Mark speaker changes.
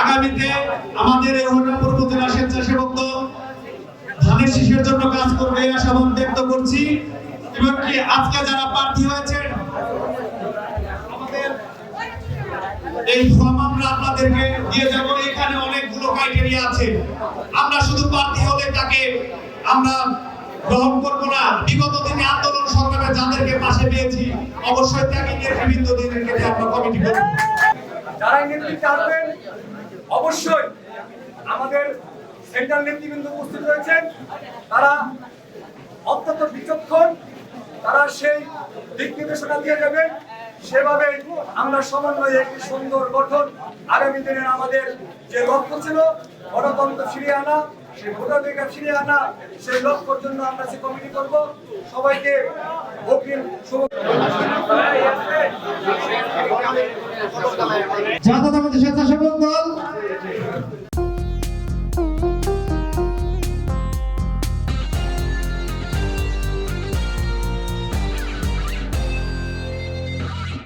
Speaker 1: আগামীতে আমাদের এই হরিরামপুর উপজেলা স্বেচ্ছাসেবক দল ধানের শীষের জন্য কাজ করবে আশাবাদ ব্যক্ত করছি। এবং কি আজকে যারা প্রার্থী হয়েছেন আমাদের এই ফর্ম আমরা আপনাদেরকে দিয়ে যাব। এখানে অনেকগুলো ক্রাইটেরিয়া আছে। আমরা শুধু প্রার্থী হলে তাকে আমরা গ্রহণ করব না। বিগত দিনে আন্দোলন সংগ্রামে যাদেরকে পাশে পেয়েছি, অবশ্যই দিনেরকে নিয়ে আমরা কমিটি করব।
Speaker 2: যারা নেতৃত্বে আসবেন অবশ্যই আমাদের সেন্ট্রাল নেতৃবৃন্দ উপস্থিত রয়েছেন। তারা অত্যন্ত বিচক্ষণ, তারা সেই দিক নির্দেশনা দিয়ে যাবেন। সেভাবে আমরা সমন্বয়ে একটি সুন্দর গঠন আগামী দিনে আমাদের যে লক্ষ্য ছিল, গণতন্ত্র ফিরিয়ে আনা, সেই ভোটাধিকার ফিরে আনা, সেই লক্ষ্যর জন্য আমরা সে কমিটি করব, সবাইকে আমাদের স্বেচ্ছাসেবক দল